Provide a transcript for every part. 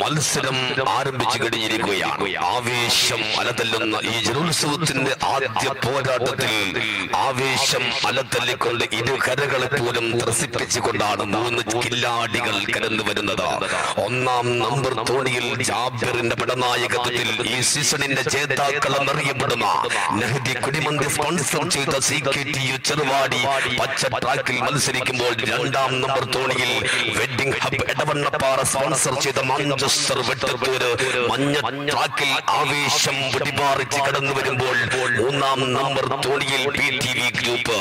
മത്സരം ആരംഭിച്ചു കഴിഞ്ഞിരിക്കുകയാണ്. ആവേശം അലതല്ലുന്ന ഈ ജലോത്സവത്തിന്റെ ആദ്യ പോരാട്ടത്തിൽ ആവേശം അലതല്ലിക്കൊണ്ട് ഇരു കരകളെ പോലും ത്രസിപ്പിച്ചുകൊണ്ടാണ് മൂന്ന് കില്ലാടികൾ കടന്നു വരുന്നത്. ഒന്നാം നമ്പർ തോണിയിൽ ജാബിറിന്റെ പടനായകത്വത്തിൽ ഈ സീസണിന്റെ ജേതാക്കൾ നെഹ്ദി കുടിമന്തി സ്പോൺസർ ചെയ്ത C K T U Cheruvadi പച്ച ട്രാക്കിൽ മത്സരിക്കുമ്പോൾ രണ്ടാം നമ്പർ തോണിയിൽ വെഡിംഗ് ഹബ് എടവണ്ണപ്പാറ സ്പോൺസർ ചെയ്ത മാഞ്ചസ്റ്റർ വെട്ടത്തൂര് മഞ്ഞ ട്രാക്കിൽ ആവേശം വെടിമാറിച്ച് കടന്നു വരുമ്പോൾ മൂന്നാം നമ്പർ തോണിയിൽ പി ഗ്രൂപ്പ്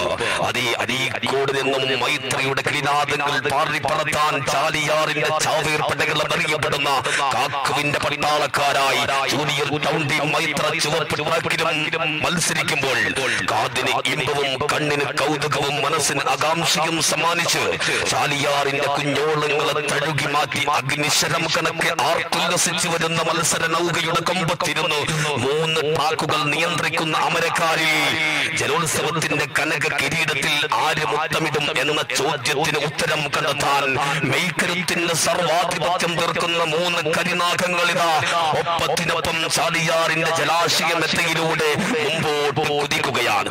അതേ അരീക്കോട് നിന്നും മൈത്രിയുടെ കിളിനാദങ്ങൾ പാറിപ്പറത്താൻ ചാലിയാറിന്റെ ചാവേർ പടകൾ അറിയപ്പെടുന്ന കാക്കുവിന്റെ പട്ടാളക്കാരായി ജൂനിയർ ടൗൺ ടീം മൈത്ര ചുവപ്പ് ട്രാക്കിലും മത്സരിക്കുമ്പോൾ കാതിന് ഇമ്പവും കണ്ണിന് കൗതുകവും മനസ്സിന് ആകാംക്ഷയും സമ്മാനിച്ച് ചാലിയാറിന്റെ കുഞ്ഞോളങ്ങളെ തഴുകി മാറ്റി അഗ്നിശരം കണക്കെ ആർത്തുല്ലസിച്ചു വരുന്ന മത്സര നൗകയുടെ കൊമ്പത്തിരുന്നു മൂന്ന് ട്രാക്കുകൾ നിയന്ത്രിക്കുന്ന അമരക്കാരിൽ ജലോത്സവത്തിന്റെ കനക കിരീടത്തിൽ ആര് മുത്തമിടും എന്ന ചോദ്യത്തിന് ഉത്തരം കണ്ടെത്താൻ മെയ്ക്കരുത്തിന്റെ സർവാധിപത്യം തീർക്കുന്ന മൂന്ന് കരിനാഗങ്ങളിതാ. ഒപ്പത്തിനൊപ്പം ചാലിയാറിന്റെ ജലാശയ മെത്തയിലൂടെ മുമ്പോട്ട് കുതിക്കുകയാണ്.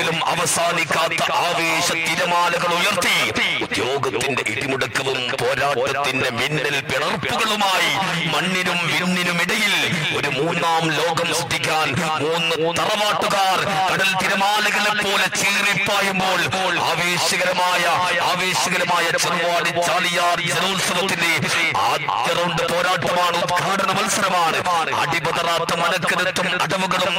ഒരിക്കലും അവസാനിക്കാത്ത ആവേശ തിരമാലകൾ ഉയർത്തി ഉദ്യോഗത്തിന്റെ ഇടിമുടക്കവും പോരാട്ടത്തിന്റെ മിന്നൽ പിളർപ്പുകളുമായി മണ്ണിനും വിണ്ണിനും ഇടയിൽ ഒരു മൂന്നാം ലോകം സൃഷ്ടിക്കാൻ മൂന്ന് തറവാട്ടുകാർ കടൽ തിരമാലകളെ പോലെ ചീറിപ്പായുമ്പോൾ ആവേശകരമായ ആവേശകരമായ ചെറുവാടി ചാലിയാർ ജലോത്സവത്തിന്റെ ആദ്യ റൗണ്ട് പോരാട്ടമാണ് ഉദ്ഘാടന മത്സരമാണ്. അടിപതറാത്ത മനക്കരുത്തും അടവുകളും